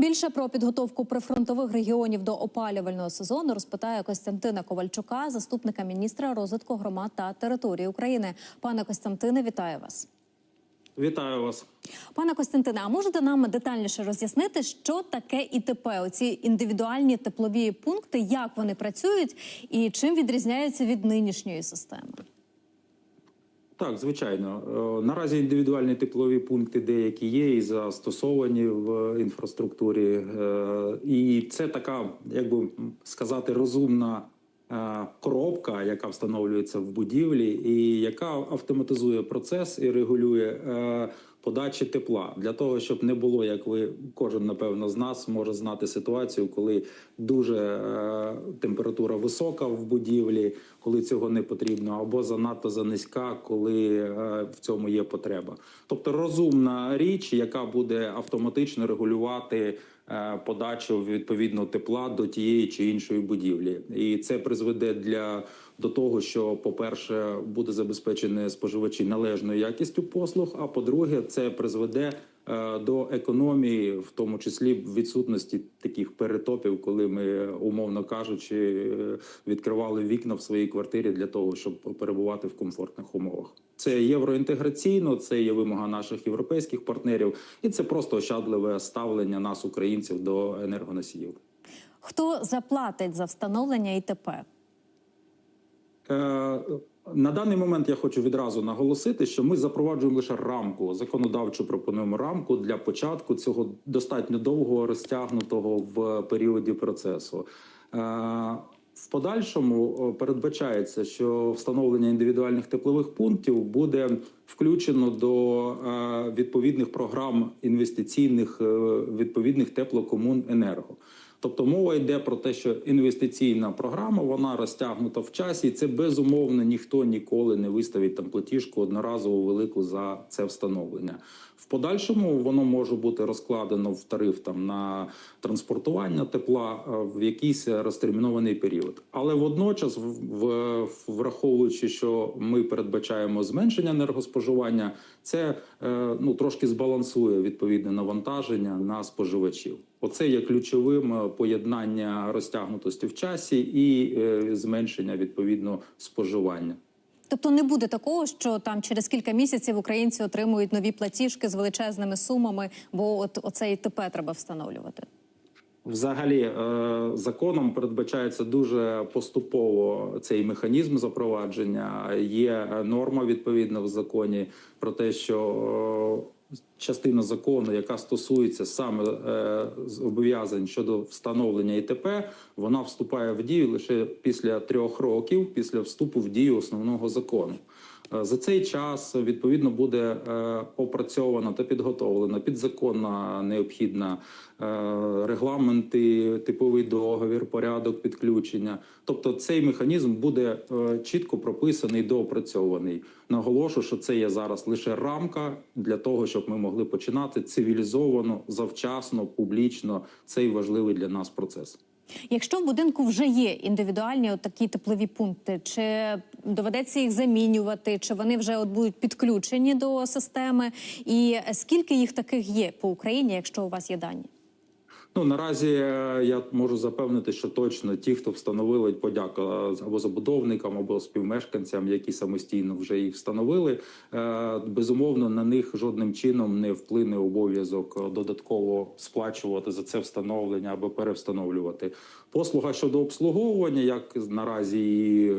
Більше про підготовку прифронтових регіонів до опалювального сезону розпитає Костянтина Ковальчука, заступника міністра розвитку громад та території України. Пане Костянтине, вітаю вас. Вітаю вас. Пане Костянтине, а можете нам детальніше роз'яснити, що таке ІТП? Оці індивідуальні теплові пункти, як вони працюють і чим відрізняються від нинішньої системи? Так, звичайно. Е, Наразі індивідуальні теплові пункти деякі є і застосовані в інфраструктурі. Е, І це така, як би сказати, розумна е, коробка, яка встановлюється в будівлі, і яка автоматизує процес і регулює подачі тепла для того, щоб не було, як ви кожен напевно з нас може знати ситуацію, коли дуже е, температура висока в будівлі, коли цього не потрібно, або занадто занизька, коли е, в цьому є потреба. Тобто розумна річ, яка буде автоматично регулювати подачу відповідно тепла до тієї чи іншої будівлі, і це призведе для до того, що, по-перше, буде забезпечене споживачі належною якістю послуг. А по-друге, це призведе е, до економії, в тому числі відсутності таких перетопів, коли ми, умовно кажучи, е, відкривали вікна в своїй квартирі для того, щоб перебувати в комфортних умовах. Це євроінтеграційно, це є вимога наших європейських партнерів, і це просто ощадливе ставлення нас, українців, до енергоносіїв. Хто заплатить за встановлення ІТП? Е, На даний момент я хочу відразу наголосити, що ми запроваджуємо лише рамку, законодавчо пропонуємо рамку для початку цього достатньо довгого розтягнутого в періоді процесу. Е, В подальшому е, передбачається, що встановлення індивідуальних теплових пунктів буде включено до е, відповідних програм інвестиційних відповідних теплокомуненерго. Тобто мова йде про те, що інвестиційна програма вона розтягнута в часі, і це безумовно ніхто ніколи не виставить там платіжку одноразово велику за це встановлення. В подальшому воно може бути розкладено в тариф там на транспортування тепла е, в якийсь розтермінований період. Але водночас, враховуючи, що ми передбачаємо зменшення енергоспоживання, це е, ну трошки збалансує відповідне навантаження на споживачів. Оце є ключовим е, поєднання розтягнутості в часі і е, зменшення відповідно споживання. Тобто не буде такого, що там через кілька місяців українці отримують нові платіжки з величезними сумами, бо от оце тепер треба встановлювати. Взагалі, е, законом передбачається дуже поступово цей механізм запровадження. Є норма відповідна в законі про те, що е, частина закону, яка стосується саме е, зобов'язань щодо встановлення ІТП, вона вступає в дію лише після трьох років після вступу в дію основного закону. Е, За цей час відповідно буде е, опрацьована та підготовлена підзаконна необхідна е, регламенти, типовий договір, порядок підключення. Тобто цей механізм буде е, чітко прописаний, доопрацьований. Наголошу, що це є зараз лише рамка для того, щоб ми могли починати цивілізовано, завчасно, публічно цей важливий для нас процес. Якщо в будинку вже є індивідуальні такі теплові пункти, чи доведеться їх замінювати, чи вони вже от будуть підключені до системи, і скільки їх таких є по Україні, якщо у вас є дані? Ну наразі е, я можу запевнити, що точно ті, хто встановили подяка або забудовникам, або співмешканцям, які самостійно вже їх встановили, е, безумовно на них жодним чином не вплине обов'язок додатково сплачувати за це встановлення або перевстановлювати. Послуга щодо обслуговування, як наразі і е,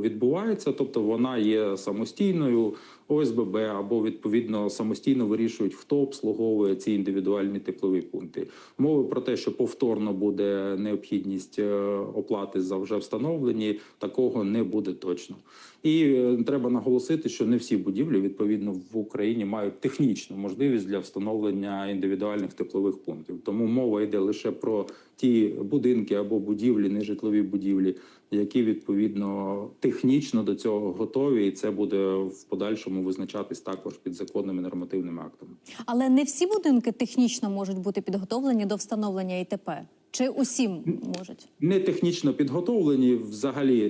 відбувається, тобто вона є самостійною. ОСББ або відповідно самостійно вирішують, хто обслуговує ці індивідуальні теплові пункти. Мови про те, що повторно буде необхідність е, оплати за вже встановлені, такого не буде точно. І е, треба наголосити, що не всі будівлі відповідно в Україні мають технічну можливість для встановлення індивідуальних теплових пунктів. Тому мова йде лише про ті будинки або будівлі, нежитлові будівлі, які відповідно технічно до цього готові, і це буде в подальшому визначатись також підзаконними нормативними актами. Але не всі будинки технічно можуть бути підготовлені до встановлення ІТП. Чи усім можуть? не технічно підготовлені. Взагалі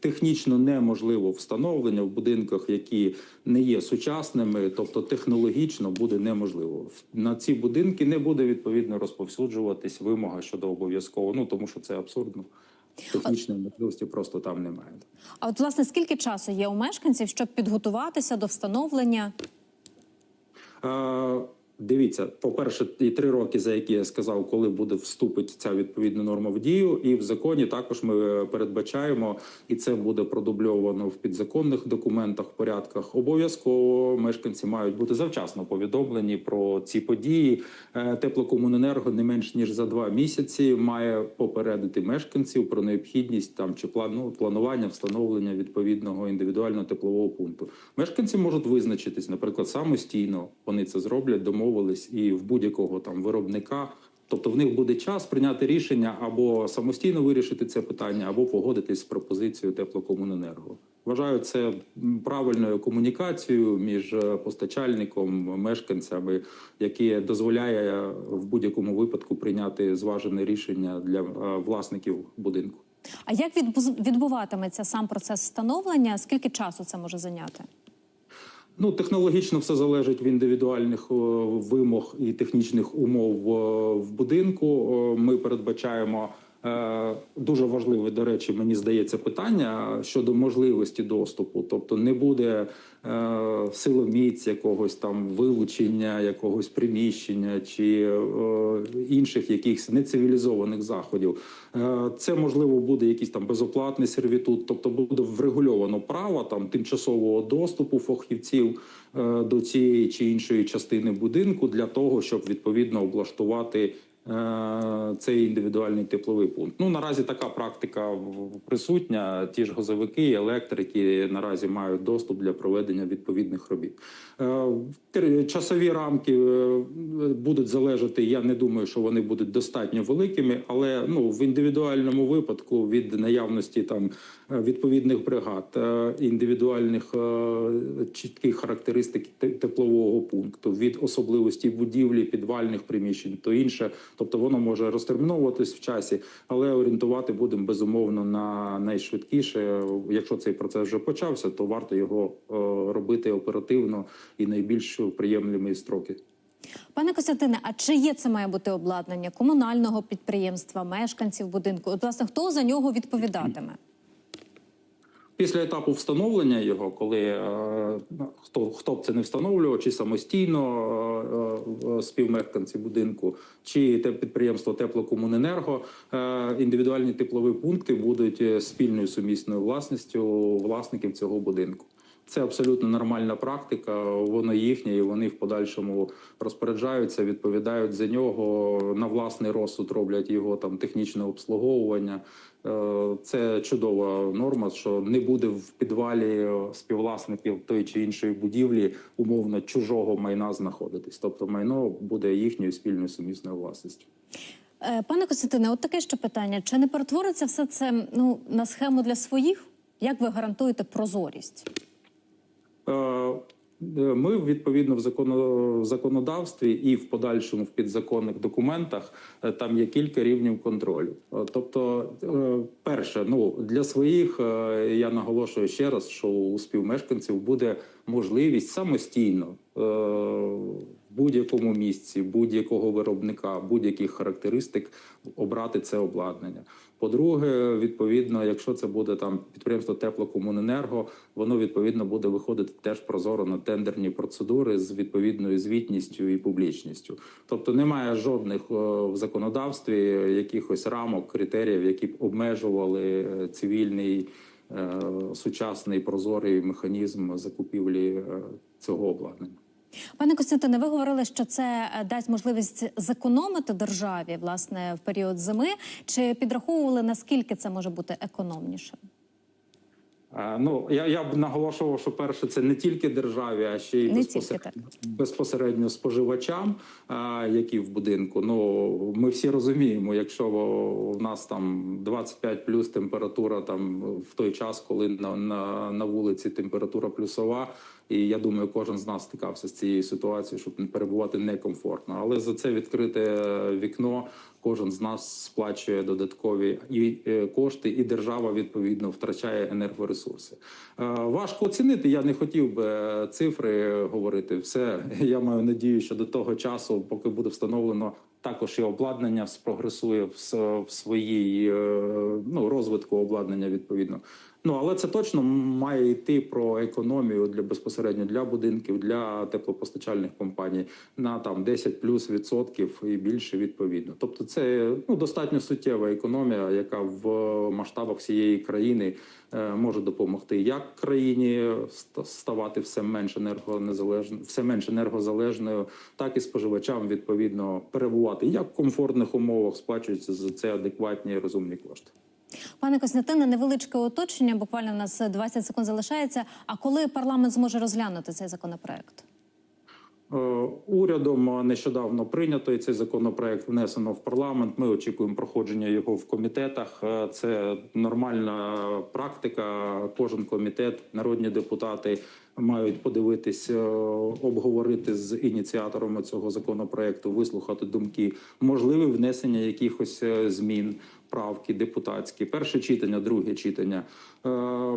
технічно неможливо встановлення в будинках, які не є сучасними, тобто технологічно буде неможливо. На ці будинки не буде відповідно розповсюджуватись вимога щодо обов'язково. Ну тому що це абсурдно. Технічної можливості просто там немає. А от власне скільки часу є у мешканців, щоб підготуватися до встановлення? Е, Дивіться, по-перше, і три роки, за які я сказав, коли буде вступить ця відповідна норма в дію, і в законі також ми передбачаємо, і це буде продубльовано в підзаконних документах, порядках. Обов'язково мешканці мають бути завчасно повідомлені про ці події. Е, Теплокомуненерго не менш ніж за два місяці має попередити мешканців про необхідність там чи плану планування встановлення відповідного індивідуального теплового пункту. Мешканці можуть визначитись, наприклад, самостійно. Вони це зроблять, домовились і в будь-якого там виробника. Тобто в них буде час прийняти рішення або самостійно вирішити це питання, або погодитись з пропозицією теплокомуненерго. Вважаю це правильною комунікацією між е, постачальником, мешканцями, яке дозволяє в будь-якому випадку прийняти зважене рішення для е, власників будинку. А як відбуватиметься сам процес встановлення? Скільки часу це може зайняти? Ну, технологічно все залежить від індивідуальних е, вимог і технічних умов е, в будинку. Е, Ми передбачаємо дуже важливе, до речі, мені здається, питання щодо можливості доступу. Тобто не буде е, силоміць якогось там вилучення якогось приміщення чи е, інших якихось нецивілізованих заходів. Е, Це можливо буде якийсь там безоплатний сервітут, тобто буде врегульовано право там тимчасового доступу фахівців е, до цієї чи іншої частини будинку для того, щоб відповідно облаштувати. Е, Цей індивідуальний тепловий пункт. Ну наразі така практика присутня. Ті ж газовики, електрики наразі мають доступ для проведення відповідних робіт. Часові рамки е, будуть залежати. Я не думаю, що вони будуть достатньо великими, але ну в індивідуальному випадку від наявності там е, відповідних бригад, е, індивідуальних чітких характеристик теплового пункту, від особливості будівлі, підвальних приміщень, то інше. Тобто воно може розтерміновуватись в часі, але орієнтувати будемо безумовно на найшвидкіше. Якщо цей процес вже почався, то варто його робити оперативно і найбільш приємлемі строки. Пане Костянтине, а чи є це має бути обладнання комунального підприємства, мешканців будинку? От власне хто за нього відповідатиме? Після етапу встановлення його, коли е, хто хто б це не встановлював, чи самостійно е, е, співмешканці будинку, чи те підприємство теплокомуненерго, е, індивідуальні теплові пункти будуть е, спільною сумісною власністю власників цього будинку. Це абсолютно нормальна практика. Воно їхнє, і вони в подальшому розпоряджаються, відповідають за нього на власний розсуд, роблять його там технічне обслуговування. Е, Це чудова норма, що не буде в підвалі співвласників тої чи іншої будівлі умовно чужого майна знаходитись. Тобто майно буде їхньою спільною сумісною власністю. Е, Пане Костянтине, от таке ще питання: чи не перетвориться все це ну на схему для своїх? Як ви гарантуєте прозорість? Е, Ми відповідно в законодавстві і в подальшому в підзаконних документах е, там є кілька рівнів контролю. Е, Тобто, е, перше, ну для своїх е, я наголошую ще раз, що у співмешканців буде можливість самостійно е, будь-якому місці, будь-якого виробника, будь-яких характеристик обрати це обладнання. По-друге, відповідно, якщо це буде там підприємство теплокомуненерго, воно відповідно буде виходити теж прозоро на тендерні процедури з відповідною звітністю і публічністю. Тобто немає жодних е, в законодавстві якихось рамок, критеріїв, які б обмежували е, цивільний е, сучасний прозорий механізм закупівлі цього обладнання. Пане Костянтине, ви говорили, що це е, дасть можливість зекономити державі власне в період зими. Чи підраховували наскільки це може бути економнішим? Ну я, я б наголошував, що перше це не тільки державі, а ще й безпосередньо, безпосередньо споживачам, які в будинку. Ну ми всі розуміємо, якщо в нас там 25 плюс температура, там в той час, коли на, на, на вулиці температура плюсова, І я думаю, кожен з нас стикався з цією ситуацією, щоб не перебувати некомфортно. Але за це відкрите вікно кожен з нас сплачує додаткові е, кошти, і держава відповідно втрачає енергоресурси. Е, Важко оцінити. Я не хотів би е, цифри говорити. Все я маю надію, що до того часу, поки буде встановлено. Також і обладнання спрогресує в, своїй ну, розвитку обладнання відповідно. Ну але це точно має йти про економію для безпосередньо для будинків, для теплопостачальних компаній на там 10 плюс відсотків і більше відповідно. Тобто, це ну достатньо суттєва економія, яка в масштабах всієї країни е, може допомогти як країні ставати все менш енергонезалежною, все менш енергозалежною, так і споживачам відповідно перебувати як в комфортних умовах, сплачуються за це адекватні розумні кошти. Пане Костянтине, невеличке уточнення. Буквально в нас 20 секунд залишається. А коли парламент зможе розглянути цей законопроект? Е, Урядом нещодавно прийнято цей законопроект внесено в парламент. Ми очікуємо проходження його в комітетах. Е, Це нормальна практика. Кожен комітет, народні депутати мають подивитись, е, обговорити з ініціаторами цього законопроекту, вислухати думки, можливе внесення якихось змін. Правки депутатські, перше читання, друге читання. Е,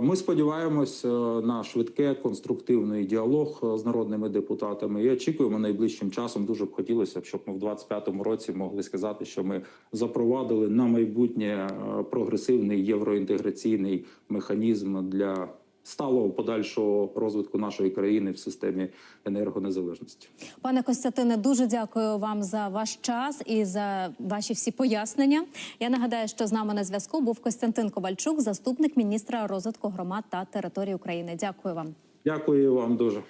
Ми сподіваємось е, на швидке конструктивний діалог е, з народними депутатами і очікуємо найближчим часом. Дуже б хотілося, щоб ми в 25-му році могли сказати, що ми запровадили на майбутнє прогресивний євроінтеграційний механізм для сталого подальшого розвитку нашої країни в системі енергонезалежності. Пане Костянтине, дуже дякую вам за ваш час і за ваші всі пояснення. Я нагадаю, що з нами на зв'язку був Костянтин Ковальчук, заступник міністра розвитку громад та територій України. Дякую вам. Дякую вам дуже.